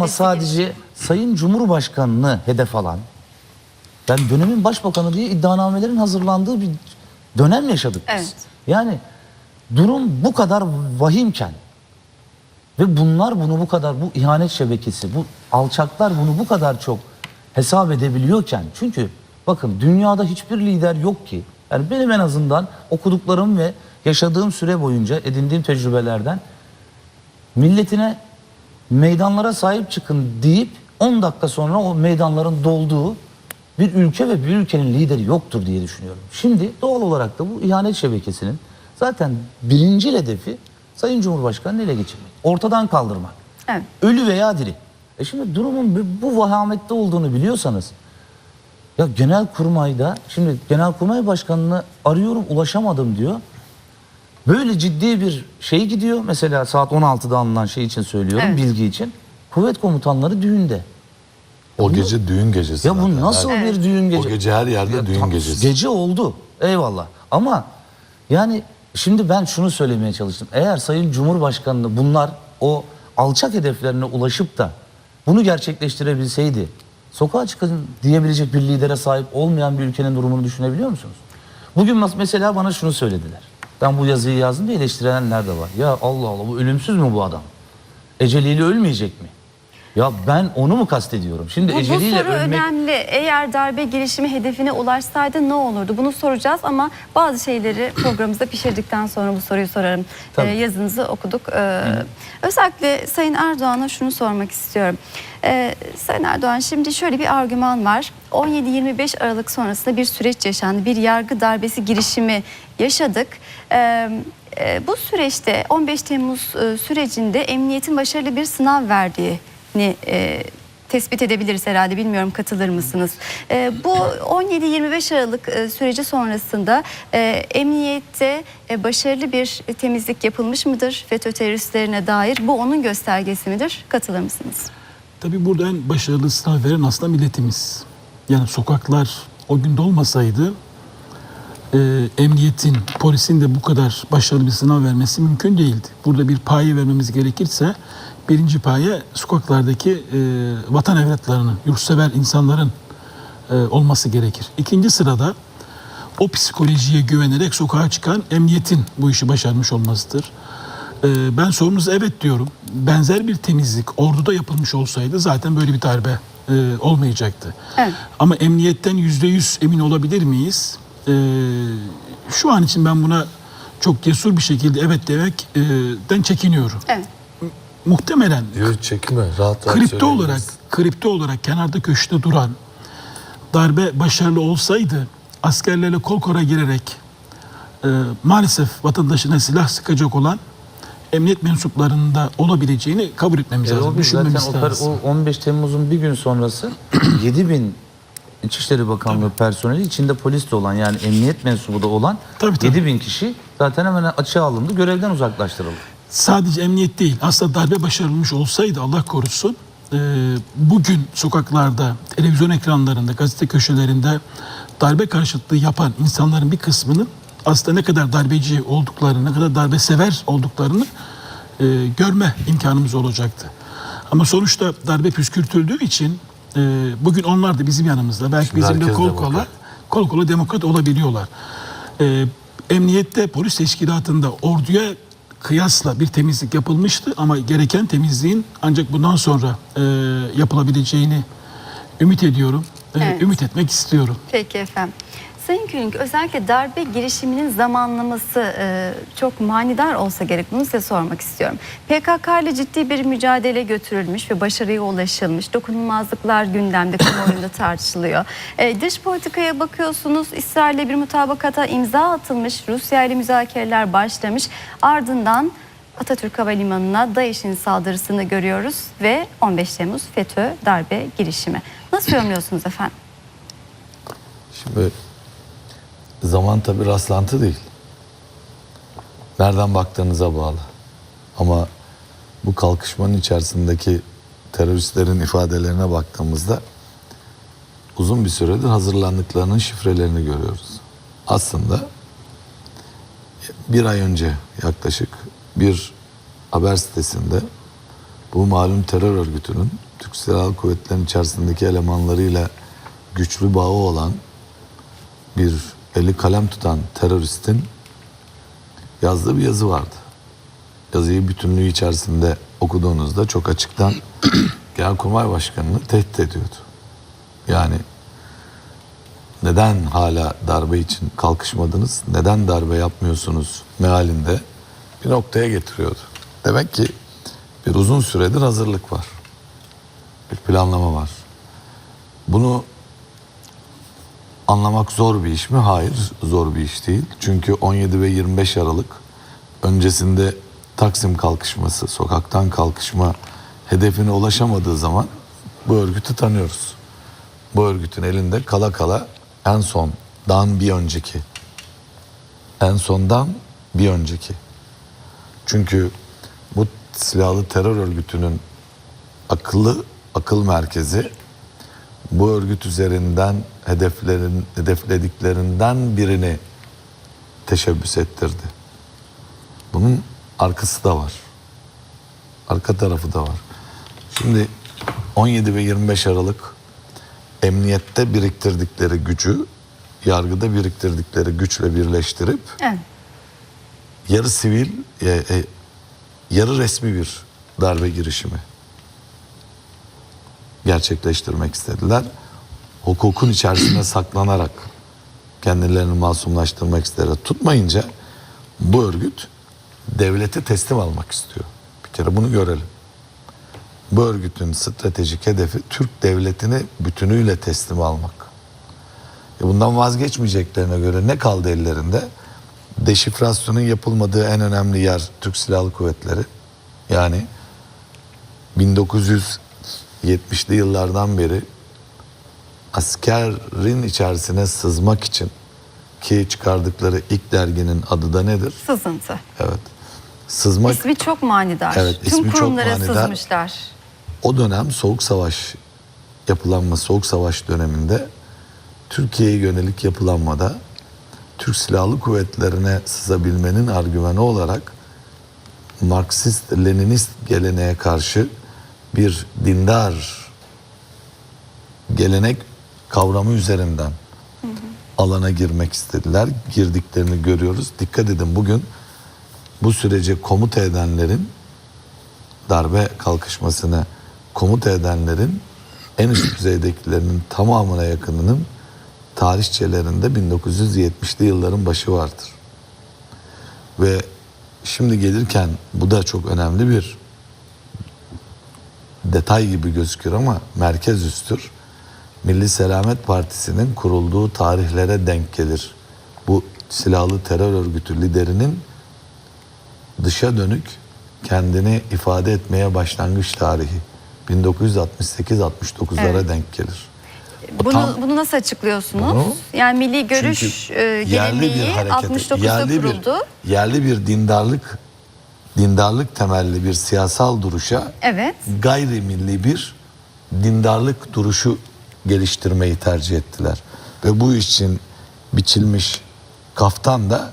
Ama sadece Sayın Cumhurbaşkanı'nı hedef alan, ben dönemin başbakanı diye iddianamelerin hazırlandığı bir dönem yaşadık biz. Evet. Yani durum bu kadar vahimken ve bunlar bunu bu kadar, bu ihanet şebekesi, bu alçaklar bunu bu kadar çok hesap edebiliyorken, çünkü bakın dünyada hiçbir lider yok ki, yani benim en azından okuduklarım ve yaşadığım süre boyunca edindiğim tecrübelerden milletine meydanlara sahip çıkın deyip 10 dakika sonra o meydanların dolduğu bir ülke ve bir ülkenin lideri yoktur diye düşünüyorum. Şimdi doğal olarak da bu ihanet şebekesinin zaten birinci hedefi Sayın Cumhurbaşkanı'nı ele geçirmek. Ortadan kaldırmak. Evet. Ölü veya diri. E şimdi durumun bu- vahamette olduğunu biliyorsanız ya genel kurmayda şimdi genel kurmay başkanını arıyorum ulaşamadım diyor. Böyle ciddi bir şey gidiyor. Mesela saat 16'da alınan şey için söylüyorum Evet. bilgi için. Kuvvet komutanları düğünde. O gece düğün gecesi. Ya bu nasıl Her- bir düğün gece? O gece her yerde Ya düğün tam- gecesi. Gece oldu. Eyvallah. Ama yani şimdi ben şunu söylemeye çalıştım. Eğer Sayın Cumhurbaşkanı'nı bunlar o alçak hedeflerine ulaşıp da bunu gerçekleştirebilseydi sokağa çıkın diyebilecek bir lidere sahip olmayan bir ülkenin durumunu düşünebiliyor musunuz? Bugün mes- mesela bana şunu söylediler. Ben bu yazıyı yazdım diye eleştirenler de var. Ya Allah Allah bu ölümsüz mü bu adam? Eceliyle ölmeyecek mi? Ya ben onu mu kastediyorum? Şimdi Bu, bu soru ölmek... önemli. Eğer darbe girişimi hedefine ulaşsaydı ne olurdu? Bunu soracağız ama bazı şeyleri programımızda pişirdikten sonra bu soruyu sorarım. Tabii. Ee, yazınızı okuduk. Ee, özellikle Sayın Erdoğan'a şunu sormak istiyorum. Ee, Sayın Erdoğan şimdi şöyle bir argüman var. 17-25 Aralık sonrasında bir süreç yaşandı. Bir yargı darbesi girişimi yaşadık. Ee, e, bu süreçte 15 Temmuz e, sürecinde emniyetin başarılı bir sınav verdiğini e, tespit edebiliriz herhalde. Bilmiyorum katılır mısınız? E, bu 17-25 Aralık e, süreci sonrasında e, emniyette e, başarılı bir temizlik yapılmış mıdır FETÖ teröristlerine dair? Bu onun göstergesi midir? Katılır mısınız? Tabii burada en başarılı sınav veren aslında milletimiz. Yani sokaklar o gün dolmasaydı e, emniyetin, polisin de bu kadar başarılı bir sınav vermesi mümkün değildi. Burada bir paye vermemiz gerekirse birinci paye sokaklardaki e, vatan evlatlarının, yurtsever insanların e, olması gerekir. İkinci sırada o psikolojiye güvenerek sokağa çıkan emniyetin bu işi başarmış olmasıdır. Ee, ben sorunuza evet diyorum. Benzer bir temizlik orduda yapılmış olsaydı zaten böyle bir darbe e, olmayacaktı. Evet. Ama emniyetten yüzde yüz emin olabilir miyiz? Ee, şu an için ben buna çok cesur bir şekilde evet demekten çekiniyorum. Evet. Muhtemelen Diyor çekinme rahat rahat kripto söyleyebiliriz. olarak kripto olarak kenarda köşede duran darbe başarılı olsaydı askerlerle kol kola girerek e, maalesef vatandaşına silah sıkacak olan emniyet mensuplarında olabileceğini kabul etmemiz E, lazım. zaten Düşünmemiz o, kar- lazım. o 15 Temmuz'un bir gün sonrası 7000 İçişleri Bakanlığı personeli içinde polis de olan yani emniyet mensubu da olan Tabii, tabii. 7000 kişi zaten hemen açığa alındı. Görevden uzaklaştırıldı. Sadece emniyet değil. Aslında darbe başarılmış olsaydı Allah korusun e, bugün sokaklarda, televizyon ekranlarında, gazete köşelerinde darbe karşıtlığı yapan insanların bir kısmının aslında ne kadar darbeci olduklarını, ne kadar darbe sever olduklarını e, görme imkanımız olacaktı. Ama sonuçta darbe püskürtüldüğü için e, bugün onlar da bizim yanımızda. Belki Şimdi bizimle kol demokrat. kola kol kola demokrat olabiliyorlar. Ee, emniyette, polis teşkilatında orduya kıyasla bir temizlik yapılmıştı ama gereken temizliğin ancak bundan sonra e, yapılabileceğini ümit ediyorum. e, Evet. Ümit etmek istiyorum. Peki efendim. Sayın Külünk özellikle darbe girişiminin zamanlaması e, çok manidar olsa gerek. Bunu size sormak istiyorum. PKK ile ciddi bir mücadele götürülmüş ve başarıya ulaşılmış. Dokunulmazlıklar gündemde, kamuoyunda tartışılıyor. E, dış politikaya bakıyorsunuz. İsrail'le bir mutabakata imza atılmış. Rusya ile müzakereler başlamış. Ardından Atatürk Havalimanı'na DAEŞ'in saldırısını görüyoruz ve 15 Temmuz FETÖ darbe girişimi. Nasıl yorumluyorsunuz efendim? Şimdi zaman tabi rastlantı değil. Nereden baktığınıza bağlı. Ama bu kalkışmanın içerisindeki teröristlerin ifadelerine baktığımızda uzun bir süredir hazırlandıklarının şifrelerini görüyoruz. Aslında bir ay önce yaklaşık bir haber sitesinde bu malum terör örgütünün Türk Silahlı Kuvvetleri'nin içerisindeki elemanlarıyla güçlü bağı olan bir eli kalem tutan teröristin yazdığı bir yazı vardı. Yazıyı bütünlüğü içerisinde okuduğunuzda çok açıktan Genelkurmay Başkanı'nı tehdit ediyordu. Yani neden hala darbe için kalkışmadınız, neden darbe yapmıyorsunuz mealinde bir noktaya getiriyordu. Demek ki bir uzun süredir hazırlık var. Bir planlama var. Bunu anlamak zor bir iş mi? Hayır, zor bir iş değil. Çünkü 17 ve 25 Aralık öncesinde Taksim kalkışması, sokaktan kalkışma hedefine ulaşamadığı zaman bu örgütü tanıyoruz. Bu örgütün elinde kala kala en sondan bir önceki. En sondan bir önceki. Çünkü bu silahlı terör örgütünün akıllı akıl merkezi bu örgüt üzerinden hedeflerin hedeflediklerinden birini teşebbüs ettirdi. Bunun arkası da var. Arka tarafı da var. Şimdi 17 ve 25 Aralık emniyette biriktirdikleri gücü yargıda biriktirdikleri güçle birleştirip Evet. yarı sivil, e, e, yarı resmi bir darbe girişimi gerçekleştirmek istediler. Hukukun içerisine saklanarak kendilerini masumlaştırmak istediler. Tutmayınca bu örgüt devleti teslim almak istiyor. Bir kere bunu görelim. Bu örgütün stratejik hedefi Türk devletini bütünüyle teslim almak. E bundan vazgeçmeyeceklerine göre ne kaldı ellerinde? Deşifrasyonun yapılmadığı en önemli yer Türk Silahlı Kuvvetleri. Yani 1970'li yıllardan beri askerin içerisine sızmak için ki çıkardıkları ilk derginin adı da nedir? Sızıntı. Evet. Sızmak İsmi çok manidar. Evet, Tüm ismi çok kurumlara manidar. sızmışlar. o dönem Soğuk Savaş yapılanma Soğuk Savaş döneminde Türkiye'ye yönelik yapılanmada Türk Silahlı Kuvvetlerine sızabilmenin argümanı olarak Marksist Leninist geleneğe karşı bir dindar gelenek kavramı üzerinden alana girmek istediler. Girdiklerini görüyoruz. Dikkat edin bugün bu sürece komuta edenlerin darbe kalkışmasını komuta edenlerin en üst düzeydekilerinin tamamına yakınının tarihçelerinde 1970'li yılların başı vardır. Ve şimdi gelirken bu da çok önemli bir detay gibi gözükür ama merkez üstür. Milli Selamet Partisi'nin kurulduğu tarihlere denk gelir. Bu silahlı terör örgütü liderinin dışa dönük kendini ifade etmeye başlangıç tarihi 1968-69'lara Evet. denk gelir. Bunu, tam- bunu nasıl açıklıyorsunuz? Bunu- yani Milli Görüş e, geleneği 69'da yerli kuruldu. Bir, yerli bir dindarlık dindarlık temelli bir siyasal duruşa Evet. gayrimilli bir dindarlık duruşu geliştirmeyi tercih ettiler. Ve bu için biçilmiş kaftan da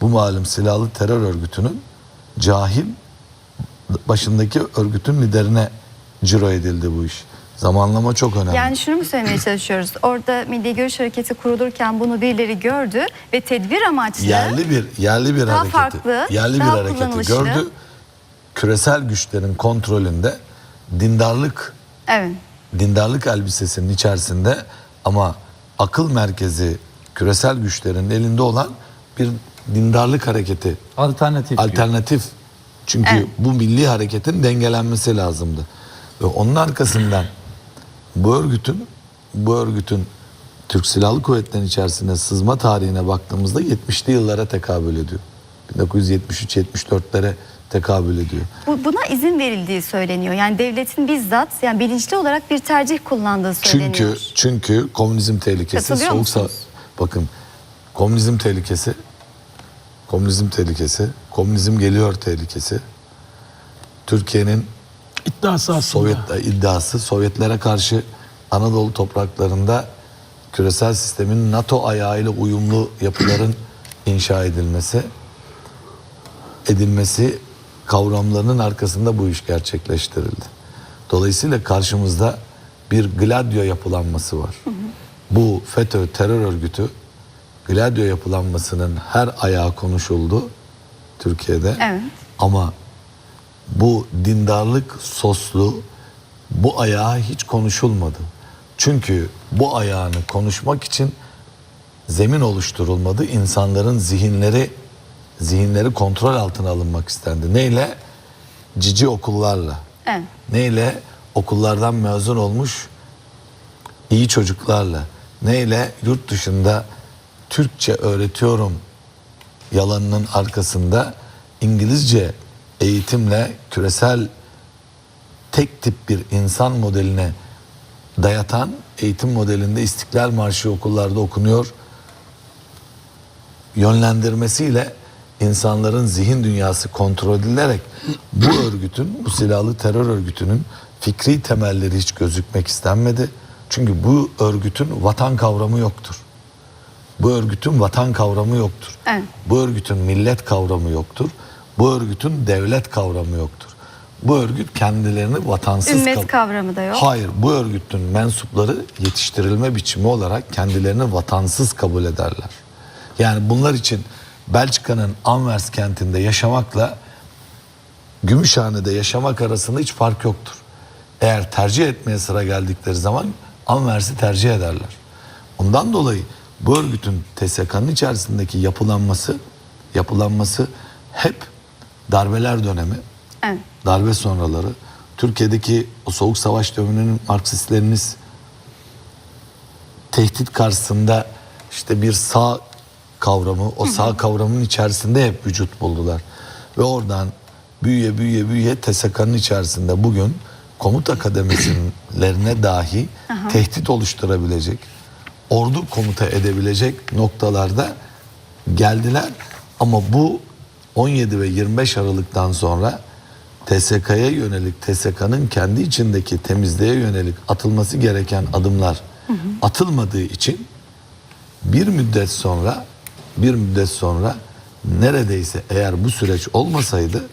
bu malum silahlı terör örgütünün cahil başındaki örgütün liderine ciro edildi bu iş. Zamanlama çok önemli. Yani şunu mu söylemeye çalışıyoruz? Orada Milli Görüş Hareketi kurulurken bunu birileri gördü ve tedbir amaçlı yerli bir yerli bir Daha hareketi farklı, yerli daha bir hareketi kullanışlı. gördü. Küresel güçlerin kontrolünde dindarlık evet. dindarlık elbisesinin içerisinde ama akıl merkezi küresel güçlerin elinde olan bir dindarlık hareketi Alternatif. gibi. alternatif. Çünkü Evet. bu milli hareketin dengelenmesi lazımdı. Ve onun arkasından bu örgütün bu örgütün Türk Silahlı Kuvvetleri'nin içerisine sızma tarihine baktığımızda 70'li yıllara tekabül ediyor. 1973-74'lere tekabül ediyor. Bu, buna izin verildiği söyleniyor. Yani devletin bizzat yani bilinçli olarak bir tercih kullandığı söyleniyor. Çünkü çünkü komünizm tehlikesi soğuk musunuz? sa- bakın komünizm tehlikesi komünizm tehlikesi komünizm geliyor tehlikesi Türkiye'nin İddiası aslında. Sovyet iddiası Sovyetlere karşı Anadolu topraklarında küresel sistemin NATO ayağıyla uyumlu yapıların inşa edilmesi edilmesi kavramlarının arkasında bu iş gerçekleştirildi. Dolayısıyla karşımızda bir Gladio yapılanması var. Bu FETÖ terör örgütü Gladio yapılanmasının her ayağı konuşuldu Türkiye'de. Evet. Ama bu dindarlık soslu bu ayağı hiç konuşulmadı. Çünkü bu ayağını konuşmak için zemin oluşturulmadı. İnsanların zihinleri zihinleri kontrol altına alınmak istendi. Neyle? Cici okullarla. Evet. Neyle? Okullardan mezun olmuş iyi çocuklarla. Neyle? Yurt dışında Türkçe öğretiyorum yalanının arkasında İngilizce eğitimle küresel tek tip bir insan modeline dayatan eğitim modelinde İstiklal Marşı okullarda okunuyor. Yönlendirmesiyle insanların zihin dünyası kontrol edilerek bu örgütün, bu silahlı terör örgütünün fikri temelleri hiç gözükmek istenmedi. Çünkü bu örgütün vatan kavramı yoktur. Bu örgütün vatan kavramı yoktur. Evet. Bu örgütün millet kavramı yoktur. Bu örgütün devlet kavramı yoktur. Bu örgüt kendilerini vatansız Ümmet kav- kavramı da yok. Hayır, bu örgütün mensupları yetiştirilme biçimi olarak kendilerini vatansız kabul ederler. Yani bunlar için Belçika'nın Anvers kentinde yaşamakla Gümüşhane'de yaşamak arasında hiç fark yoktur. Eğer tercih etmeye sıra geldikleri zaman Anvers'i tercih ederler. Ondan dolayı bu örgütün TSK'nın içerisindeki yapılanması yapılanması hep darbeler dönemi, Evet. darbe sonraları, Türkiye'deki o soğuk savaş döneminin Marksistleriniz tehdit karşısında işte bir sağ kavramı, o sağ kavramın içerisinde hep vücut buldular. Ve oradan büyüye büyüye büyüye TSK'nın içerisinde bugün komuta kademesinlerine dahi tehdit oluşturabilecek, ordu komuta edebilecek noktalarda geldiler. Ama bu 17 ve 25 Aralık'tan sonra TSK'ya yönelik, TSK'nın kendi içindeki temizliğe yönelik atılması gereken adımlar atılmadığı için bir müddet sonra bir müddet sonra neredeyse eğer bu süreç olmasaydı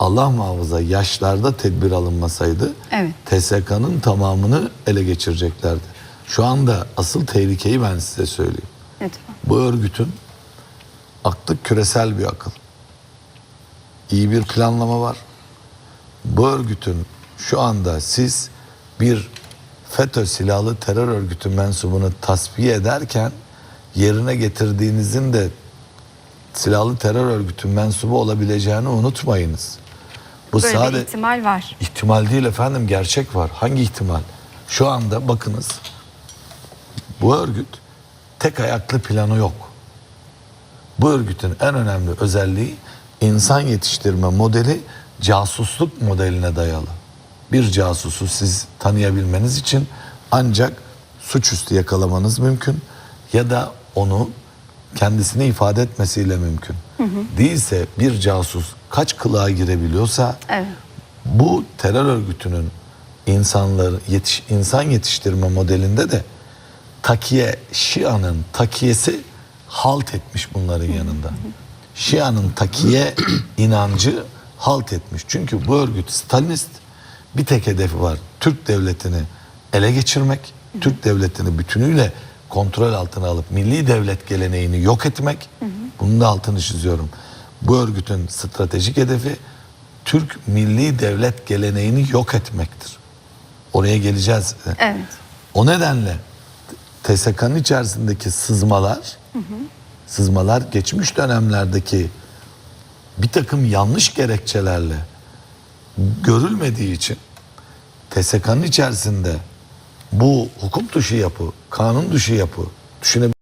Allah muhafaza yaşlarda tedbir alınmasaydı Evet. TSK'nın tamamını ele geçireceklerdi. Şu anda asıl tehlikeyi ben size söyleyeyim. Lütfen. Bu örgütün aklı küresel bir akıl. İyi bir planlama var. Bu örgütün şu anda siz bir FETÖ silahlı terör örgütü mensubunu tasfiye ederken yerine getirdiğinizin de silahlı terör örgütü mensubu olabileceğini unutmayınız. Bu Böyle sadece bir ihtimal var. İhtimal değil efendim gerçek var. Hangi ihtimal? Şu anda bakınız bu örgüt tek ayaklı planı yok. Bu örgütün en önemli özelliği insan yetiştirme modeli casusluk modeline dayalı. Bir casusu siz tanıyabilmeniz için ancak suçüstü yakalamanız mümkün ya da onu kendisini ifade etmesiyle mümkün. Değilse bir casus kaç kılığa girebiliyorsa Evet. bu terör örgütünün insanları yetiş, insan yetiştirme modelinde de takiye Şia'nın takiyesi halt etmiş bunların yanında. Şia'nın takiye inancı halt etmiş. Çünkü bu örgüt Stalinist bir tek hedefi var. Türk devletini ele geçirmek, Türk devletini bütünüyle kontrol altına alıp milli devlet geleneğini yok etmek. Bunun da altını çiziyorum. Bu örgütün stratejik hedefi Türk milli devlet geleneğini yok etmektir. Oraya geleceğiz. Evet. O nedenle TSK'nın içerisindeki sızmalar, sızmalar geçmiş dönemlerdeki bir takım yanlış gerekçelerle görülmediği için TSK'nın içerisinde bu hukuk dışı yapı, kanun dışı yapı düşünebilirsiniz.